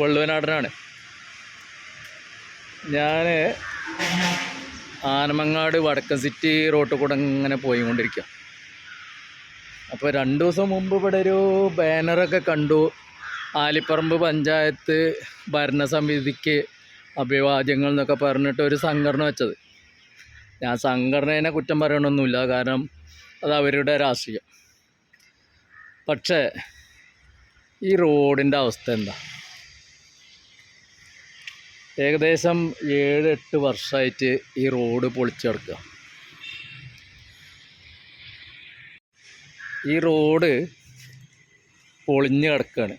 വള്ളുവനാടനാണ്. ഞാൻ ആനമങ്ങാട് വടക്കൻ സിറ്റി റോട്ടിൽ കൂടെ ഇങ്ങനെ പോയിക്കൊണ്ടിരിക്കുക അപ്പോൾ രണ്ട് ദിവസം മുമ്പ് ഇവിടെ ഒരു ബാനറൊക്കെ കണ്ടു. ആലിപ്പറമ്പ് പഞ്ചായത്ത് ഭരണസമിതിക്ക് അഭിവാദ്യങ്ങൾ എന്നൊക്കെ പറഞ്ഞിട്ട് ഒരു സംഘടന വെച്ചത്. ഞാൻ സംഘടനേനെ കുറ്റം പറയണമൊന്നുമില്ല കാരണം അത് അവരുടെ രാഷ്ട്രീയം. പക്ഷേ ഈ റോഡിന്റെ അവസ്ഥ എന്താ? ഏകദേശം ഏഴ് എട്ട് വർഷമായിട്ട് ഈ റോഡ് പൊളിച്ചു കിടക്കുക ഈ റോഡ് പൊളിഞ്ഞ് കിടക്കുകയാണ്.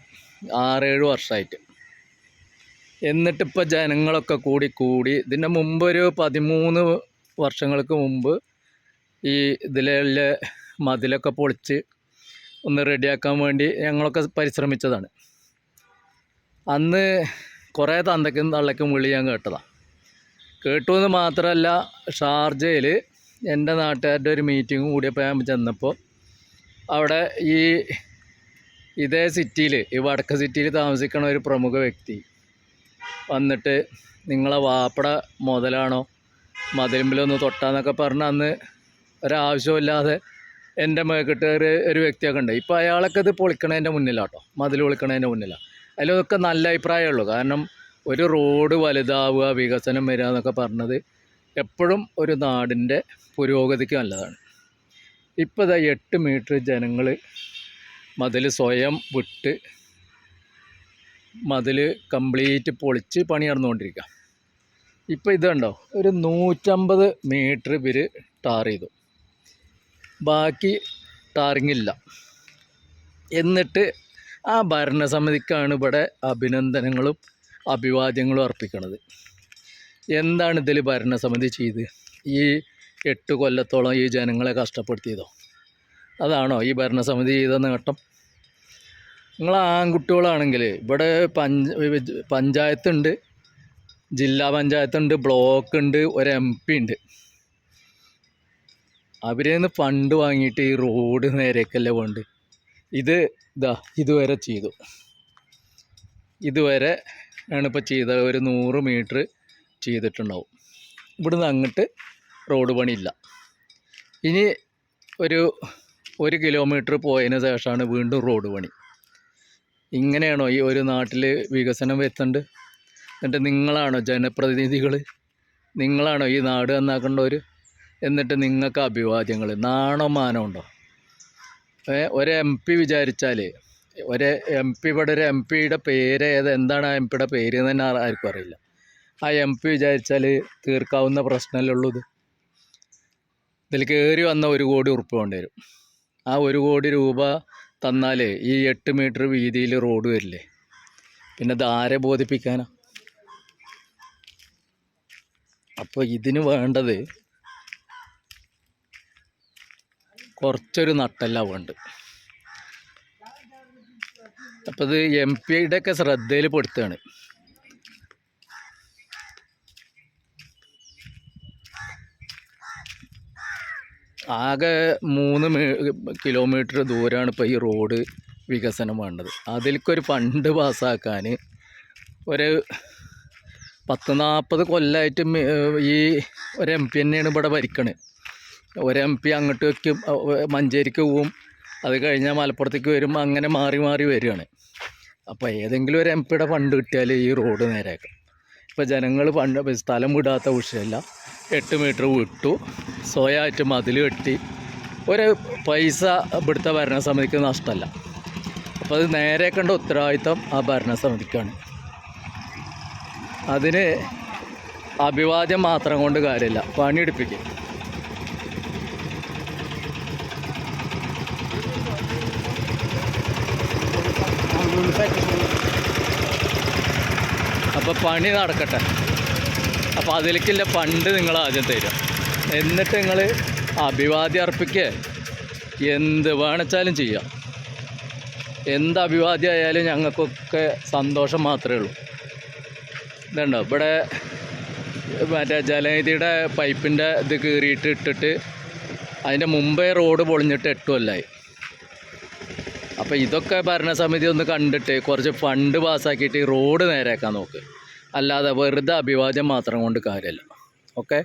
ആറേഴ് വർഷമായിട്ട്. എന്നിട്ടിപ്പോൾ ജനങ്ങളൊക്കെ കൂടി കൂടി ഇതിന്റെ മുമ്പ് ഒരു പതിമൂന്ന് വർഷങ്ങൾക്ക് മുമ്പ് ഈ ഇതിലുള്ള മതിലൊക്കെ പൊളിച്ച് ഒന്ന് റെഡിയാക്കാൻ വേണ്ടി ഞങ്ങളൊക്കെ പരിശ്രമിച്ചതാണ്. അന്ന് കുറേ തന്തയ്ക്കും തള്ളയ്ക്കും വിളി ഞാൻ കേട്ടതാണ് കേട്ടു എന്ന് മാത്രമല്ല ഷാർജയിൽ എന്റെ നാട്ടുകാരുടെ ഒരു മീറ്റിംഗ് കൂടിയപ്പോൾ ഞാൻ ചെന്നപ്പോൾ അവിടെ ഈ ഇതേ സിറ്റിയിൽ ഈ വടക്ക് സിറ്റിയിൽ താമസിക്കുന്ന ഒരു പ്രമുഖ വ്യക്തി വന്നിട്ട് നിങ്ങളെ വാപ്പട മുതലാണോ? മതിലുമ്പിലൊന്ന് തൊട്ടാന്നൊക്കെ പറഞ്ഞ് അന്ന് ഒരാവശ്യമില്ലാതെ എന്റെ മേക്കിട്ട് ഒരു വ്യക്തിയൊക്കെ ഉണ്ട്. ഇപ്പോൾ അയാളൊക്കെ ഇത് പൊളിക്കണതിന്റെ മുന്നിലാട്ടോ. മതിൽ പൊളിക്കണതിന്റെ മുന്നിലാണ് അതിലൊക്കെ നല്ല അഭിപ്രായമുള്ളൂ. കാരണം ഒരു റോഡ് വലുതാവുക വികസനം വരിക എന്നൊക്കെ പറഞ്ഞത് എപ്പോഴും ഒരു നാടിന്റെ പുരോഗതിക്ക് നല്ലതാണ്. ഇപ്പോൾ ഇതാ എട്ട് മീറ്റർ ജനങ്ങൾ മതിൽ സ്വയം വിട്ട് മതിൽ കംപ്ലീറ്റ് പൊളിച്ച് പണി നടന്നുകൊണ്ടിരിക്കുക ഇപ്പോൾ ഇതുണ്ടോ ഒരു നൂറ്റമ്പത് മീറ്റർ ഇവർ ടാർ ചെയ്തു. ബാക്കി ടാറിങ്ങില്ല എന്നിട്ട് ആ ഭരണസമിതിക്കാണ് ഇവിടെ അഭിനന്ദനങ്ങളും അഭിവാദ്യങ്ങളും അർപ്പിക്കുന്നത് എന്താണ് ഇതിൽ ഭരണസമിതി ചെയ്ത്? ഈ എട്ട് കൊല്ലത്തോളം ഈ ജനങ്ങളെ കഷ്ടപ്പെടുത്തിയതോ? അതാണോ ഈ ഭരണസമിതി ചെയ്ത നേട്ടം? നിങ്ങൾ ആൺകുട്ടികളാണെങ്കിൽ ഇവിടെ പഞ്ച പഞ്ചായത്തുണ്ട് ജില്ലാ പഞ്ചായത്തുണ്ട് ബ്ലോക്ക് ഉണ്ട് ഒരു എം പി ഉണ്ട് അവരിൽ നിന്ന് ഫണ്ട് വാങ്ങിയിട്ട് ഈ റോഡ് നേരെയൊക്കെയല്ലേ വേണ്ട ഇത് ഇതാ ഇതുവരെ ചെയ്തു. ഇതുവരെ ആണ് ഇപ്പോൾ ചെയ്ത ഒരു നൂറ് മീറ്റർ ചെയ്തിട്ടുണ്ടാവും. ഇവിടുന്ന് അങ്ങോട്ട് റോഡ് പണിയില്ല. ഇനി ഒരു ഒരു കിലോമീറ്റർ പോയതിന് ശേഷമാണ് വീണ്ടും റോഡ് പണി. ഇങ്ങനെയാണോ ഈ ഒരു നാട്ടിൽ വികസനം വരുത്തേണ്ടത് എന്നിട്ട് നിങ്ങളാണോ ജനപ്രതിനിധികൾ നിങ്ങളാണോ ഈ നാട് നന്നാക്കേണ്ടവർ എന്നിട്ട് നിങ്ങൾക്ക് അഭിവാദ്യങ്ങൾ നാണോ മാനോ ഉണ്ടോ? ഏ ഒരു എം പി വിചാരിച്ചാൽ ഒരു എം പി ഇവിടെ ഒരു എം പിയുടെ പേര് ഏത് എന്താണ് ആ എം പിയുടെ പേര് എന്ന് തന്നെ ആർക്കും അറിയില്ല. ആ എം പി വിചാരിച്ചാൽ തീർക്കാവുന്ന പ്രശ്നമല്ലേ ഉള്ളൂ ഇത്. ഇതിൽ കയറി വന്ന ഒരു കോടി ഉറുപ്പ് വേണ്ടി വരും. ആ ഒരു കോടി രൂപ തന്നാൽ ഈ എട്ട് മീറ്റർ വീതിയിൽ റോഡ് വരില്ലേ? പിന്നെ ഇത് ആരെ ബോധിപ്പിക്കാനാ? അപ്പോൾ ഇതിന് വേണ്ടത് കുറച്ചൊരു നട്ടല്ല വേണ്ടത് അപ്പോൾ ഇത് എം പിയുടെ ഒക്കെ ശ്രദ്ധയിൽ പെടുത്തുകയാണ് ആകെ മൂന്ന് കിലോമീറ്റർ ദൂരമാണ് ഇപ്പോൾ ഈ റോഡ് വികസനം വേണ്ടത്. അതിലേക്കൊരു ഫണ്ട് പാസ്സാക്കാൻ ഒരു പത്ത് നാൽപ്പത് കൊല്ലമായിട്ട് ഈ ഒരു എം പി തന്നെയാണ് ഇവിടെ ഭരിക്കണത് ഒരു എം പി അങ്ങോട്ട് വയ്ക്കും മഞ്ചേരിക്ക് പോവും. അത് കഴിഞ്ഞാൽ മലപ്പുറത്തേക്ക് വരും. അങ്ങനെ മാറി മാറി വരികയാണ്. അപ്പോൾ ഏതെങ്കിലും ഒരു എം പിയുടെ ഫണ്ട് കിട്ടിയാൽ ഈ റോഡ് നേരെയാക്കും. ഇപ്പോൾ ജനങ്ങൾ ഫണ്ട് സ്ഥലം വിടാത്ത വിഷയമല്ല എട്ട് മീറ്റർ വിട്ടു. സ്വയമായിട്ട് മതിൽ കെട്ടി. ഒരു പൈസ ഇവിടുത്തെ ഭരണസമിതിക്ക് നഷ്ടമല്ല അപ്പോൾ അത് കണ്ട ഉത്തരവാദിത്തം ആ ഭരണസമിതിക്കാണ്. അതിന് അഭിവാദ്യം മാത്രം കൊണ്ട് കാര്യമില്ല. പണിയെടുപ്പിക്കും. അപ്പോൾ പണി നടക്കട്ടെ. അപ്പോൾ അതിലേക്കില്ല പണ്ട് നിങ്ങൾ ആദ്യം തരും. എന്നിട്ട് നിങ്ങൾ അഭിവാദ്യം അർപ്പിക്കുക എന്ത് വേണച്ചാലും ചെയ്യാം. എന്ത് അഭിവാദ്യം ആയാലും ഞങ്ങൾക്കൊക്കെ സന്തോഷം മാത്രമേ ഉള്ളൂ. ഇതുണ്ടോ? ഇവിടെ മറ്റേ ജലനിധിയുടെ പൈപ്പിന്റെ ഇത് കീറിയിട്ട് ഇട്ടിട്ട് അതിന്റെ മുമ്പേ റോഡ് പൊളിഞ്ഞിട്ട് എട്ട് കൊല്ലമായി അപ്പോൾ ഇതൊക്കെ ഭരണസമിതി ഒന്ന് കണ്ടിട്ട് കുറച്ച് ഫണ്ട് പാസ്സാക്കിയിട്ട് റോഡ് നേരെയാക്കാൻ നോക്ക്. അല്ലാതെ വെറുതെ അഭിവാദ്യം മാത്രം കൊണ്ട് കാര്യമല്ല. ഓക്കെ?